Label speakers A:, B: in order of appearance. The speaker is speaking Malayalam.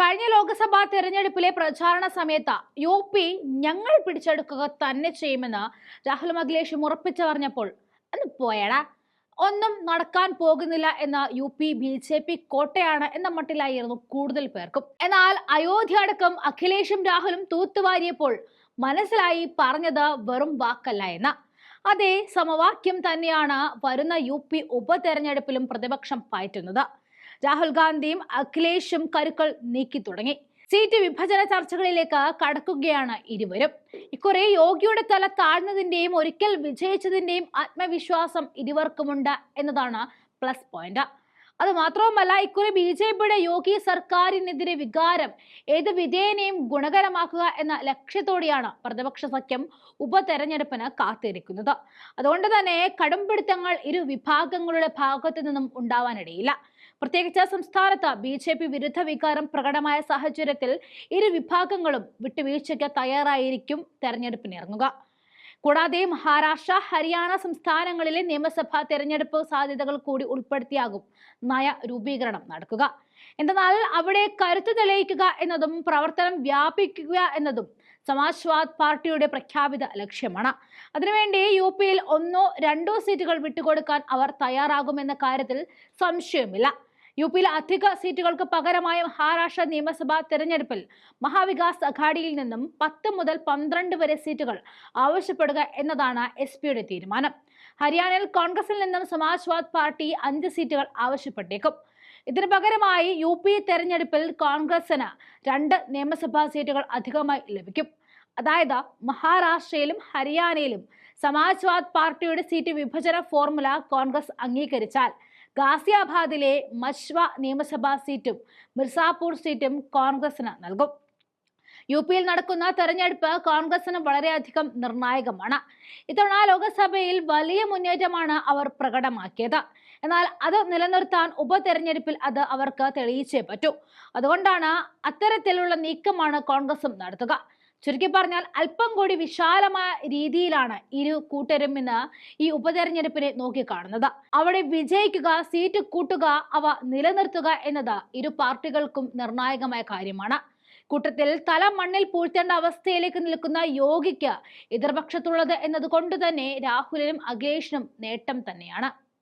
A: കഴിഞ്ഞ ലോക്സഭാ തെരഞ്ഞെടുപ്പിലെ പ്രചാരണ സമയത്ത് യു പി ഞങ്ങൾ പിടിച്ചെടുക്കുക തന്നെ ചെയ്യുമെന്ന് രാഹുൽ അഖിലേഷും ഉറപ്പിച്ചു പറഞ്ഞപ്പോൾ അന്ന് പോയടാ. ഒന്നും നടക്കാൻ പോകുന്നില്ല എന്ന U P B J P കോട്ടയാണ് എന്ന മട്ടിലായിരുന്നു കൂടുതൽ പേർക്കും. എന്നാൽ അയോധ്യ അടക്കം അഖിലേഷും രാഹുലും തൂത്തുവാരിയപ്പോൾ മനസ്സിലായി പറഞ്ഞത് വെറും വാക്കല്ല എന്ന്. അതേ സമവാക്യം തന്നെയാണ് വരുന്ന യു പി ഉപതെരഞ്ഞെടുപ്പിലും പ്രതിപക്ഷം പയറ്റുന്നത്. രാഹുൽ ഗാന്ധിയും അഖിലേഷും കരുക്കൾ നീക്കി തുടങ്ങി. സീറ്റ് വിഭജന ചർച്ചകളിലേക്ക് കടക്കുകയാണ് ഇരുവരും. ഇക്കുറി യോഗിയുടെ തല താഴ്ന്നതിന്റെയും ഒരിക്കൽ വിജയിച്ചതിന്റെയും ആത്മവിശ്വാസം ഇരുവർക്കുമുണ്ട് എന്നതാണ് പ്ലസ് പോയിന്റ്. അത് മാത്രവുമല്ല ഇക്കുറി ബി ജെ പിയുടെ യോഗി സർക്കാരിനെതിരെ വികാരം ഏത് വിധേയനെയും ഗുണകരമാക്കുക എന്ന ലക്ഷ്യത്തോടെയാണ് പ്രതിപക്ഷ സഖ്യം ഉപതെരഞ്ഞെടുപ്പിന് കാത്തിരിക്കുന്നത്. അതുകൊണ്ട് തന്നെ കടുംപിടുത്തങ്ങൾ ഇരു വിഭാഗങ്ങളുടെ ഭാഗത്തു നിന്നും ഉണ്ടാവാനിടയില്ല. പ്രത്യേകിച്ച് സംസ്ഥാനത്ത് ബി ജെ പി വിരുദ്ധ വികാരം പ്രകടമായ സാഹചര്യത്തിൽ ഇരു വിഭാഗങ്ങളും വിട്ടുവീഴ്ചയ്ക്ക് തയ്യാറായിരിക്കും തെരഞ്ഞെടുപ്പിന് ഇറങ്ങുക. കൂടാതെ മഹാരാഷ്ട്ര ഹരിയാന സംസ്ഥാനങ്ങളിലെ നിയമസഭാ തെരഞ്ഞെടുപ്പ് സാധ്യതകൾ കൂടി ഉൾപ്പെടുത്തിയാകും നയ രൂപീകരണം നടക്കുക. എന്തെന്നാൽ അവിടെ കരുത്ത് തെളിയിക്കുക എന്നതും പ്രവർത്തനം വ്യാപിക്കുക എന്നതും സമാജ്വാദ് പാർട്ടിയുടെ പ്രഖ്യാപിത ലക്ഷ്യമാണ്. അതിനുവേണ്ടി യു പിയിൽ ഒന്നോ രണ്ടോ സീറ്റുകൾ വിട്ടുകൊടുക്കാൻ അവർ തയ്യാറാകുമെന്ന കാര്യത്തിൽ സംശയമില്ല യു പിയിൽ അധിക സീറ്റുകൾക്ക് പകരമായ മഹാരാഷ്ട്ര നിയമസഭാ തെരഞ്ഞെടുപ്പിൽ മഹാവികാസ് അഘാഡിയിൽ നിന്നും പത്ത് മുതൽ പന്ത്രണ്ട് വരെ സീറ്റുകൾ ആവശ്യപ്പെടുക എന്നതാണ് എസ് പിയുടെ തീരുമാനം. ഹരിയാനയിൽ കോൺഗ്രസിൽ നിന്നും സമാജ്വാദ് പാർട്ടി അഞ്ച് സീറ്റുകൾ ആവശ്യപ്പെട്ടേക്കും. ഇതിനു പകരമായി യു പി തെരഞ്ഞെടുപ്പിൽ കോൺഗ്രസിന് രണ്ട് നിയമസഭാ സീറ്റുകൾ അധികമായി ലഭിക്കും. അതായത് മഹാരാഷ്ട്രയിലും ഹരിയാനയിലും സമാജ്വാദ് പാർട്ടിയുടെ സീറ്റ് വിഭജന ഫോർമുല കോൺഗ്രസ് അംഗീകരിച്ചാൽ ഗാസിയാബാദിലെ മശ്വ നിയമസഭാ സീറ്റും മിർസാപൂർ സീറ്റും കോൺഗ്രസിന് നൽകും. യു പിയിൽ നടക്കുന്ന തെരഞ്ഞെടുപ്പ് കോൺഗ്രസിന് വളരെയധികം നിർണായകമാണ്. ഇത്തവണ ലോക്സഭയിൽ വലിയ മുന്നേറ്റമാണ് അവർ പ്രകടമാക്കിയത്. എന്നാൽ അത് നിലനിർത്താൻ ഉപതെരഞ്ഞെടുപ്പിൽ അത് അവർക്ക് തെളിയിച്ചേ പറ്റൂ. അതുകൊണ്ടാണ് അത്തരത്തിലുള്ള നീക്കമാണ് കോൺഗ്രസും നടത്തുക. ചുരുക്കി പറഞ്ഞാൽ അല്പം കൂടി വിശാലമായ രീതിയിലാണ് ഇരു കൂട്ടരും ഇന്ന് ഈ ഉപതെരഞ്ഞെടുപ്പിനെ നോക്കിക്കാണുന്നത് അവിടെ വിജയിക്കുക സീറ്റ് കൂട്ടുക അവ നിലനിർത്തുക എന്നത് ഇരു പാർട്ടികൾക്കും നിർണായകമായ കാര്യമാണ്. കൂട്ടത്തിൽ തല മണ്ണിൽ പൂഴ്ത്തേണ്ട അവസ്ഥയിലേക്ക് നിൽക്കുന്ന യോഗിക്ക് എതിർപക്ഷത്തുള്ളത് എന്നതുകൊണ്ട് തന്നെ രാഹുലിനും അഖിലേഷിനും നേട്ടം തന്നെയാണ്.